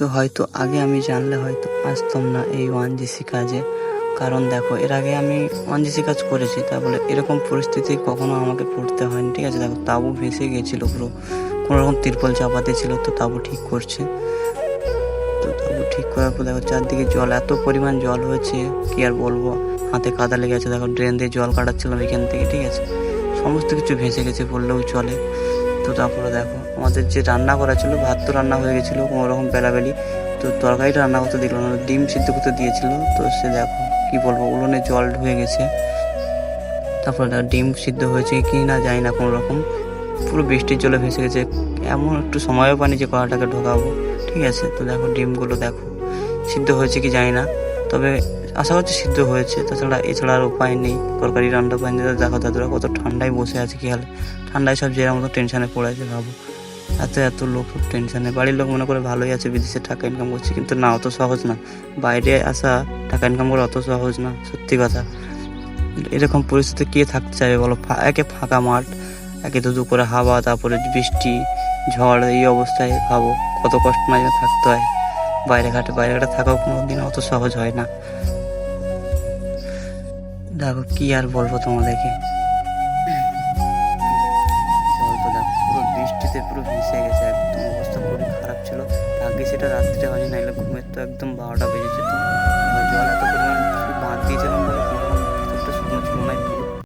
তো হয়তো আগে আমি জানলে হয়তো আসতাম না এই ওয়ান জিসি কাজে। কারণ দেখো, এর আগে আমি ওয়ান জিসি কাজ করেছি তারপরে এরকম পরিস্থিতি কখনো আমাকে পড়তে হয়নি, ঠিক আছে? দেখো, তাবু ভেসে গেছিল পুরো। কোনো রকম তিরপল চাপাতে ছিল, তো তাবু ঠিক করছে। তো তাবু ঠিক করার পর দেখো, চারদিকে জল, এত পরিমাণ জল হয়েছে, কি আর বলব? হাতে কাদা লেগে আছে, দেখো, ড্রেন দিয়ে জল কাটাচ্ছিলাম এখান থেকে, ঠিক আছে? সমস্ত কিছু ভেসে গেছে বললেও চলে। তো তারপরে দেখো, আমাদের যে রান্না করা ছিল, ভাত তো রান্না হয়ে গেছিল, কোনো রকম বেলাবেলি। তো তরকারিটা রান্না করতে দিল না, ডিম সিদ্ধ করতে দিয়েছিল। তো সে দেখো, কি বলব উলনে জল ঢুয়ে গেছে। তারপরে দেখো, ডিম সিদ্ধ হয়েছে কি না জানি না, কোনো রকম। পুরো বৃষ্টির জলে ভেসে গেছে। এমন একটু সময়ও পানি যে কড়াটাকে ঢোকাবো। ঠিক আছে, তো দেখো, ডিমগুলো দেখো, সিদ্ধ হয়েছে কি জানি না। তবে আশা করছি সিদ্ধ হয়েছে। তাছাড়া এছাড়া আর উপায় নেই। তরকারি, রান্না, পানি দেখো দাদুরা কত ঠান্ডায় বসে আছে কি হালে। ঠান্ডায় সব যে মতো টেনশনে পড়ে আছে, ভাবো। এত এত লোক সব টেনশনে বাড়ির লোক মনে করে ভালোই আছে, বিদেশে টাকা ইনকাম করছে, কিন্তু না, অত সহজ না। বাইরে আসা, টাকা ইনকাম করা অত সহজ না, সত্যি কথা। এরকম পরিস্থিতি কে থাকতে চাইবে বলো? একে ফাঁকা মাঠ, একে দুদু করে হাওয়া, তারপরে বৃষ্টি, ঝড়, এই অবস্থায় ভাবো, কত কষ্ট না থাকতে হয়। বাইরে ঘাটে বাইরে ঘাটে থাকাও কোনো দিন অত সহজ হয় না। দেখো কি আর বলব তোমাদেরকে? তো দেখো, পুরো বৃষ্টিতে পুরো ভেসে গেছে, একদম অবস্থা খুবই খারাপ ছিল। ভাগ্যে সেটা রাত্রে হয়নি নাইলে ঘুমের তো একদম বারোটা বেজেছে তো। জল এত